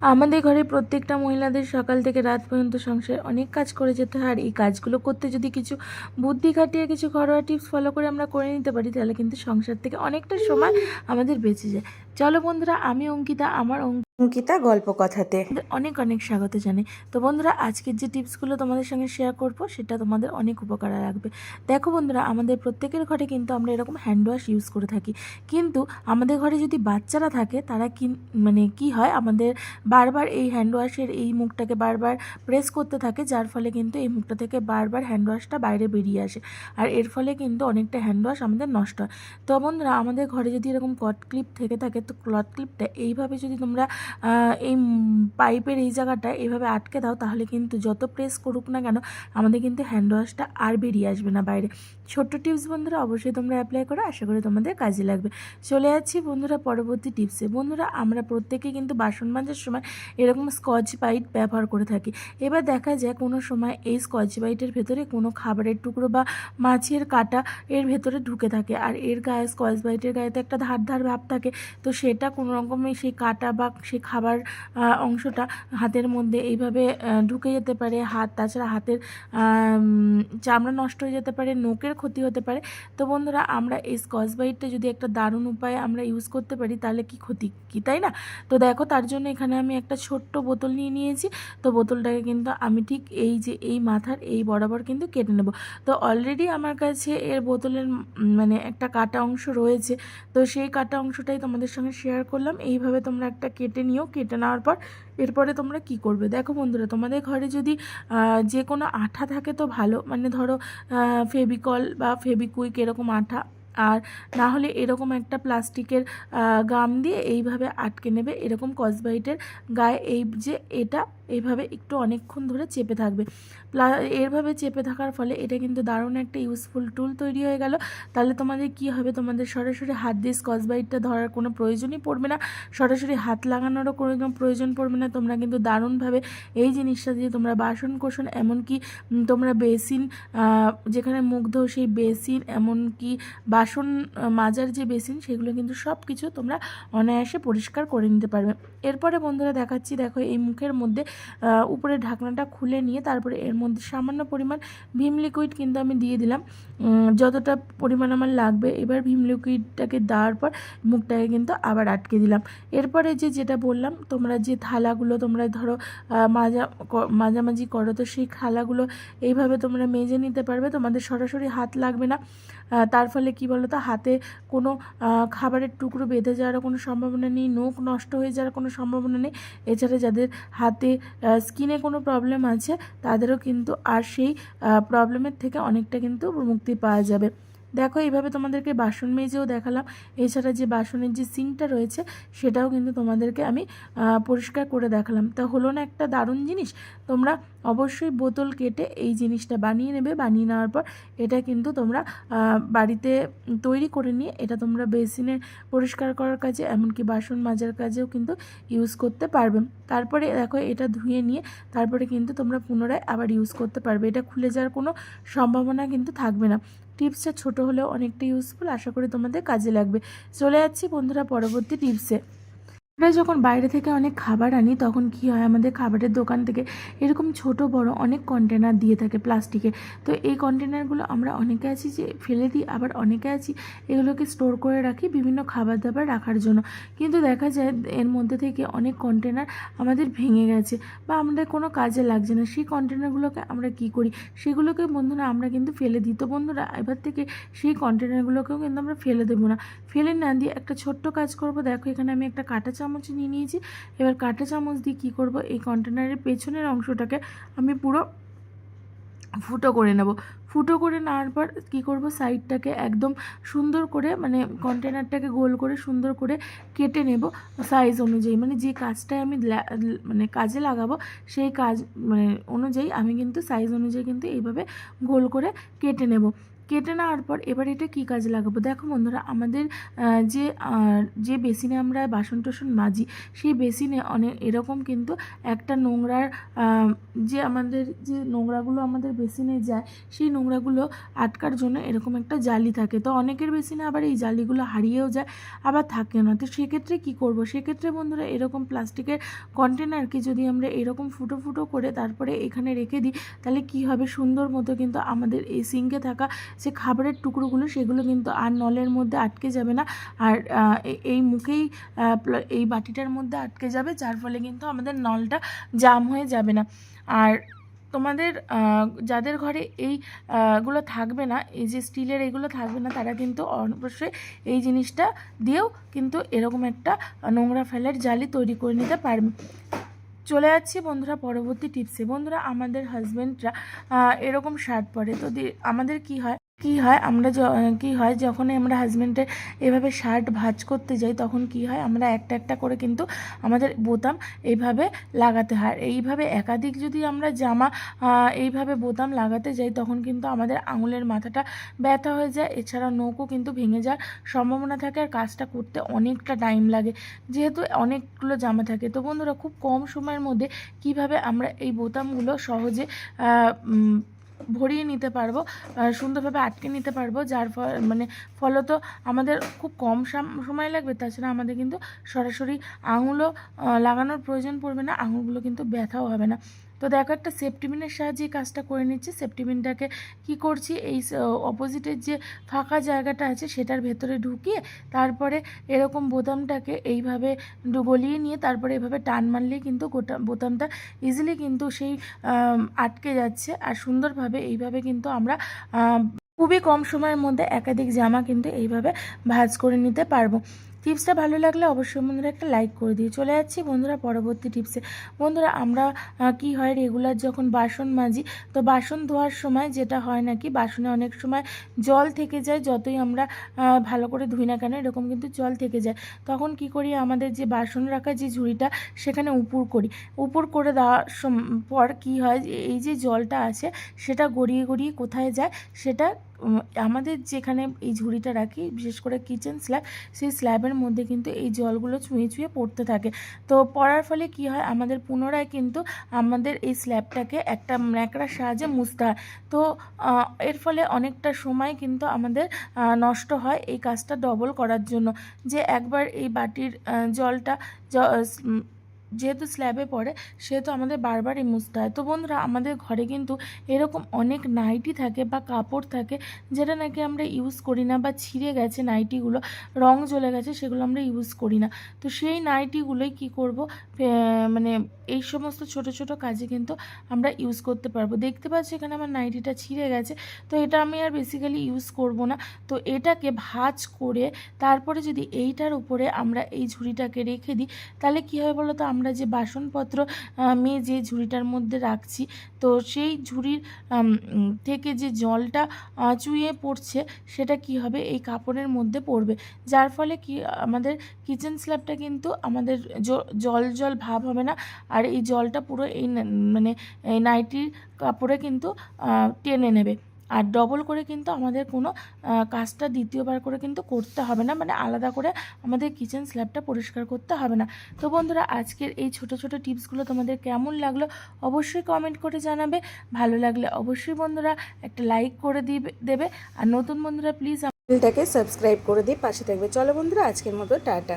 আমাদের ঘরে প্রত্যেকটা মহিলাদের সকাল থেকে রাত পর্যন্ত সংসারে অনেক কাজ করে যেতে হয়, আর এই কাজগুলো করতে যদি কিছু বুদ্ধি খাটিয়ে কিছু ঘরোয়া টিপস ফলো করে আমরা করে নিতে পারি, তাহলে কিন্তু সংসার থেকে অনেকটা সময় আমাদের বেঁচে যায়। চলো বন্ধুরা আমি অঙ্কিতা আমার অঙ্ক অঙ্কিতা গল্প কথাতে। অনেক অনেক স্বাগত জানাই। তো বন্ধুরা আজকের যে টিপসগুলো তোমাদের সঙ্গে শেয়ার করব সেটা তোমাদের অনেক উপকার লাগবে। দেখো বন্ধুরা আমাদের প্রত্যেকের ঘরে কিন্তু আমরা এরকম হ্যান্ড ওয়াশ ইউজ করে থাকি। কিন্তু আমাদের ঘরে যদি বাচ্চারা থাকে তারা কি মানে কি হয় আমাদের বারবার এই হ্যান্ড ওয়াশের এই মুখটাকে বারবার প্রেস করতে থাকে যার ফলে কিন্তু এই মুখটা থেকে বারবার হ্যান্ড ওয়াশটা বাইরে বেরিয়ে আসে। আর এর ফলে কিন্তু অনেকটা হ্যান্ড ওয়াশ আমাদের নষ্ট হয়। তো বন্ধুরা আমাদের ঘরে যদি এরকম কট ক্লিপ থেকে থাকে তো ক্লথ ক্লিপটা এইভাবে যদি তোমরা এই পাইপের এই জায়গাটা এইভাবে আটকে দাও, তাহলে কিন্তু যত প্রেস করুক না কেন, আমাদের কিন্তু হ্যান্ড ওয়াশটা আর বেরিয়ে আসবে না বাইরে। ছোট্ট টিপস বন্ধুরা, অবশ্যই তোমরা অ্যাপ্লাই করো, আশা করি তোমাদের কাজে লাগবে। চলে যাচ্ছি বন্ধুরা পরবর্তী টিপসে বন্ধুরা, আমরা প্রত্যেকেই কিন্তু বাসন মাজার সময় এরকম স্কচ বাইট ব্যবহার করে থাকি। এবার দেখা যায় কোনো সময় এই স্কচ বাইটের ভেতরে কোনো খাবারের টুকরো বা মাছের কাটা এর ভেতরে ঢুকে থাকে। আর এর গায়ে স্কচ বাইটের গায়ে তো একটা ধার ধার ভাব থাকে। তো সেটা কোনো রকমে সেই কাটা বা সেই খাবার অংশটা হাতের মধ্যে এইভাবে ঢুকে যেতে পারে। হাত, তাছাড়া হাতের চামড়া নষ্ট হয়ে যেতে পারে নোকের ক্ষতি হতে পারে। তো বন্ধুরা, আমরা এই স্কচ বাইটটা যদি একটা দারুণ উপায়ে আমরা ইউজ করতে পারি, তাহলে কি ক্ষতি কি, তাই না? তো দেখো, তার জন্য এখানে আমি একটা ছোট্ট বোতল নিয়ে নিয়েছি। তো বোতলটাকে কিন্তু আমি ঠিক এই যে, এই মাথার এই বরাবর কিন্তু কেটে নেব। তো অলরেডি আমার কাছে এর বোতলের মানে একটা কাটা অংশ রয়েছে। তো সেই কাটা অংশটাই তোমাদের সঙ্গে শেয়ার করলাম। এইভাবে তোমরা একটা কেটে নিও। কেটে নেওয়ার পর এরপরে তোমরা কি করবে? দেখো বন্ধুরা, তোমাদের ঘরে যদি যে কোনো আঠা থাকে তো ভালো। মানে ধরো ফেবিকল বা ফেবিকুইক এরকম আঠা আর না হলে এরকম একটা প্লাস্টিকের গাম দিয়ে এইভাবে আটকে নেবে, এরকম কসবাইটের গায়ে এই যে এটা এইভাবে একটু অনেকক্ষণ ধরে চেপে থাকবে। এরভাবে চেপে থাকার ফলে এটা কিন্তু দারুণ একটা ইউজফুল টুল তৈরি হয়ে গেল। তাহলে তোমাদের কি হবে? তোমাদের সরাসরি হাত দিয়ে স্কচ বাইটটা ধরার কোনো প্রয়োজনই পড়বে না। সরাসরি হাত লাগানোরও কোনো প্রয়োজন পড়বে না। তোমরা কিন্তু দারুণভাবে এই জিনিসটা দিয়ে তোমরা বাসন কোসন, এমনকি তোমরা বেসিন যেখানে মুখ ধো সেই বেসিন, এমনকি বাসন মাজার যে বেসিন, সেগুলো কিন্তু সব কিছু তোমরা অনায়াসে পরিষ্কার করে নিতে পারবে। এরপরে বন্ধুরা দেখাচ্ছি, দেখো এই মুখের মধ্যে উপরে ঢাকনাটা খুলে নিয়ে তারপরে এর মধ্যে সামান্য পরিমাণ ভীম লিকুইড কিন্তু আমি দিয়ে দিলাম। যতটা পরিমাণ আমার লাগবে, এবার ভীম লিকুইডটাকে দেওয়ার পর মুখটাকে কিন্তু আবার আটকে দিলাম। এরপরে যে যেটা বললাম, তোমরা যে থালাগুলো তোমরা ধরো মাজা মাঝামাঝি করো, তো সেই থালাগুলো এইভাবে তোমরা মেজে নিতে পারবে, তোমাদের সরাসরি হাত লাগবে না। তার ফলে কি বলো তো হাতে কোনো খাবারের টুকরো বেঁধে যাওয়ার কোনো সম্ভাবনা নেই, নখ নষ্ট হয়ে যাওয়ার কোনো সম্ভাবনা নেই। এছাড়া যাদের হাতে স্কিনে কোনো প্রবলেম আছে, তাদেরও কিন্তু আর সেই প্রবলেমের থেকে অনেকটা কিন্তু মুক্তি পাওয়া যাবে। দেখো, এইভাবে তোমাদেরকে বাসন মেজেও দেখালাম। এছাড়া যে বাসনের যে সিঙ্কটা রয়েছে, সেটাও কিন্তু তোমাদেরকে আমি পরিষ্কার করে দেখালাম। তা হলো না একটা দারুণ জিনিস, তোমরা অবশ্যই বোতল কেটে এই জিনিসটা বানিয়ে নেবে। বানিয়ে নেওয়ার পর এটা কিন্তু তোমরা বাড়িতে তৈরি করে নিয়ে এটা তোমরা বেসিনে পরিষ্কার করার কাজে, এমনকি বাসন মাজার কাজেও কিন্তু ইউজ করতে পারবে। তারপরে দেখো, এটা ধুয়ে নিয়ে তারপরে কিন্তু তোমরা পুনরায় আবার ইউজ করতে পারবে। এটা খুলে যাওয়ার কোনো সম্ভাবনা কিন্তু থাকবে না। টিপসটা ছোট হলেও অনেকটা ইউজফুল আশা করি তোমাদের কাজে লাগবে। চলে যাচ্ছি বন্ধুরা পরবর্তী টিপসে। আমরা যখন বাইরে থেকে অনেক খাবার আনি, তখন কি হয়, আমাদের খাবারের দোকান থেকে এরকম ছোট, বড় অনেক কন্টেনার দিয়ে থাকে প্লাস্টিকের তো এই কন্টেনারগুলো আমরা অনেকে আছি যে ফেলে দিই, আবার অনেকে আছি এগুলোকে স্টোর করে রাখি বিভিন্ন খাবার দাবার রাখার জন্য। কিন্তু দেখা যায় এর মধ্যে থেকে অনেক কন্টেনার আমাদের ভেঙে গেছে বা আমাদের কোনো কাজে লাগছে না। সেই কন্টেনারগুলোকে আমরা কি করি? সেগুলোকে বন্ধুরা আমরা কিন্তু ফেলে দিই। তো বন্ধুরা, এবার থেকে সেই কন্টেনারগুলোকেও কিন্তু আমরা ফেলে দেবো না। ফেলে না দিয়ে একটা ছোট্ট কাজ করব। দেখো এখানে আমি একটা কাঁটা চামচ নিয়ে নিয়েছি। এবার কাঁটা চামচ দিয়ে কী করব? এই কন্টেনারের পেছনের অংশটাকে আমি পুরো ফুটো করে নেব। ফুটো করে নেওয়ার পর কী করব? সাইডটাকে একদম সুন্দর করে মানে কন্টেনারটাকে গোল করে সুন্দর করে কেটে নেব সাইজ অনুযায়ী। মানে যে কাজটায় আমি মানে কাজে লাগাবো, সেই কাজ মানে অনুযায়ী আমি কিন্তু সাইজ অনুযায়ী কিন্তু এইভাবে গোল করে কেটে নেব। কেটে নেওয়ার পর এবার এটা কী কাজে লাগাবো? দেখো বন্ধুরা, আমাদের যে যে বেসিনে আমরা বাসন টাসন মাজি, সেই বেসিনে অনেক, এরকম কিন্তু একটা নোংরার যে আমাদের, যে নোংরাগুলো আমাদের বেসিনে যায়, সেই নোংরাগুলো আটকার জন্য এরকম একটা জালি থাকে। তো অনেকের বেসিনে আবার এই জালিগুলো হারিয়েও যায়, আবার থাকে না। তো সেক্ষেত্রে কি করব? সেক্ষেত্রে বন্ধুরা, এরকম প্লাস্টিকের কন্টেনারকে যদি আমরা এরকম ফুটো ফুটো করে তারপরে এখানে রেখে দিই, তাহলে কি হবে? সুন্দর মতো কিন্তু আমাদের এই সিঙ্কে থাকা যে খাবারের টুকরোগুলো সেগুলো কিন্তু আর নলের মধ্যে আটকে যাবে না। আর এই মুখেই এই বাটিটার মধ্যে আটকে যাবে, যার ফলে কিন্তু আমাদের নলটা জাম হয়ে যাবে না। আর তোমাদের যাদের ঘরে এইগুলো থাকবে না, এই যে স্টিলের এগুলো থাকবে না, তারা কিন্তু অবশ্যই এই জিনিসটা দিয়েও কিন্তু এরকম একটা নোংরা ফেলার জালি তৈরি করে নিতে পারবে। চলে যাচ্ছি বন্ধুরা পরবর্তী টিপসে বন্ধুরা, আমাদের হাজব্যান্ডরা এরকম শার্ট পরে। তো আমাদের কি হয় কি হয়, আমরা কি হয় যখন আমরা হাজব্যান্ডের এভাবে শার্ট ভাঁজ করতে যাই, তখন কি হয়, আমরা একটা একটা করে কিন্তু আমাদের বোতাম এইভাবে লাগাতে হয়। এইভাবে একাধিক যদি আমরা জামা এইভাবে বোতাম লাগাতে যাই, তখন কিন্তু আমাদের আঙুলের মাথাটা ব্যথা হয়ে যায়। এছাড়া নৌকো কিন্তু ভেঙে যাওয়ার সম্ভাবনা থাকে আর কাজটা করতে অনেকটা টাইম লাগে। যেহেতু অনেকগুলো জামা থাকে, তো বন্ধুরা খুব কম সময়ের মধ্যে কীভাবে আমরা এই বোতামগুলো সহজে ভরিয়ে নিতে পারব সুন্দরভাবে আটকে নিতে পারব, যার ফল মানে ফলত আমাদের খুব কম সাম- সময় লাগবে। তাছাড়া আমাদের কিন্তু সরাসরি আঙুলও লাগানোর প্রয়োজন পড়বে না, আঙুলগুলো কিন্তু ব্যথাও হবে না। তো দেখো একটা সেফটিপিনের সাহায্যে এই কাজটা করে নিচ্ছি। সেফটিপিনটাকে কি করছি? এই অপোজিটের যে ফাঁকা জায়গাটা আছে সেটার ভেতরে ঢুকিয়ে তারপরে এরকম বোতামটাকে এইভাবে গলিয়ে নিয়ে তারপরে এভাবে টান মারলেই কিন্তু গোটা, বোতামটা ইজিলি কিন্তু সেই আটকে যাচ্ছে। আর সুন্দরভাবে এইভাবে কিন্তু আমরা খুবই কম সময়ের মধ্যে একাধিক জামা কিন্তু এইভাবে ভাজ করে নিতে পারব। টিপসটা ভালো লাগলে অবশ্যই বন্ধুরা একটা লাইক করে দিয়ে চলে যাচ্ছি বন্ধুরা পরবর্তী টিপসে বন্ধুরা, আমরা কি হয় রেগুলার যখন বাসন মাজি, তো বাসন ধোয়ার সময় যেটা হয় নাকি, বাসনে অনেক সময় জল থেকে যায়, যতই আমরা ভালো করে ধুই না কেন, এরকম কিন্তু জল থেকে যায়। তখন কি করি, আমাদের যে বাসন রাখা যে ঝুড়িটা, সেখানে উপুর করি। উপর করে দেওয়ার পর কি হয়, এই যে জলটা আছে, সেটা গড়িয়ে গড়িয়ে কোথায় যায়, সেটা আমাদের যেখানে এই ঝুড়িটা রাখি, বিশেষ করে কিচেন স্ল্যাব সেই স্ল্যাবের মধ্যে কিন্তু এই জলগুলো ছুঁয়ে ছুঁয়ে পড়তে থাকে। তো পড়ার ফলে কি হয়, আমাদের পুনরায় কিন্তু আমাদের এই স্ল্যাবটাকে একটা ন্যাকড়ার সাহায্যে মুছতে হয়। তো এর ফলে অনেকটা সময় কিন্তু আমাদের নষ্ট হয় এই কাজটা ডবল করার জন্য। যে একবার এই বাটির জলটা যেহেতু স্ল্যাবে পড়ে, সেহেতু আমাদের বারবারই মুছতে হয়। তো বন্ধুরা, আমাদের ঘরে কিন্তু এরকম অনেক নাইটি থাকে বা কাপড় থাকে যেটা নাকি আমরা ইউজ করি না বা ছিঁড়ে গেছে নাইটিগুলো রং জ্বলে গেছে সেগুলো আমরা ইউজ করি না। তো সেই নাইটিগুলোই কি করব? মানে এই সমস্ত ছোট ছোট কাজে কিন্তু আমরা ইউজ করতে পারব। দেখতে পাচ্ছি এখানে আমার নাইটিটা ছিঁড়ে গেছে। তো এটা আমি আর বেসিক্যালি ইউজ করব না। তো এটাকে ভাঁজ করে তারপরে যদি এইটার উপরে আমরা এই ঝুড়িটাকে রেখে দিই, তাহলে কী হবে বলো তো আমরা যে বাসনপত্র মেজে ঝুড়িটার মধ্যে রাখছি, তো সেই ঝুড়ির থেকে যে জলটা চুইয়ে পড়ছে, সেটা কি হবে? এই কাপড়ের মধ্যে পড়বে। যার ফলে কি, আমাদের কিচেন স্ল্যাবটা কিন্তু আমাদের জল জল ভাব হবে না, আর এই জলটা পুরো এই মানে এই নাইটির কাপড়ে কিন্তু টেনে নেবে। আর ডবল করে কিন্তু আমাদের কোনো কাজটা দ্বিতীয়বার করে কিন্তু করতে হবে না। মানে আলাদা করে আমাদের কিচেন স্ল্যাবটা পরিষ্কার করতে হবে না। তো বন্ধুরা, আজকের এই ছোট ছোট টিপসগুলো তোমাদের কেমন লাগল অবশ্যই কমেন্ট করে জানাবে। ভালো লাগলে অবশ্যই বন্ধুরা একটা লাইক করে দিবে, দেবে। আর নতুন বন্ধুরা প্লিজ চ্যানেলটাকে সাবস্ক্রাইব করে দিয়ে পাশে থাকবে। চলো বন্ধুরা, আজকের মতো টাটা।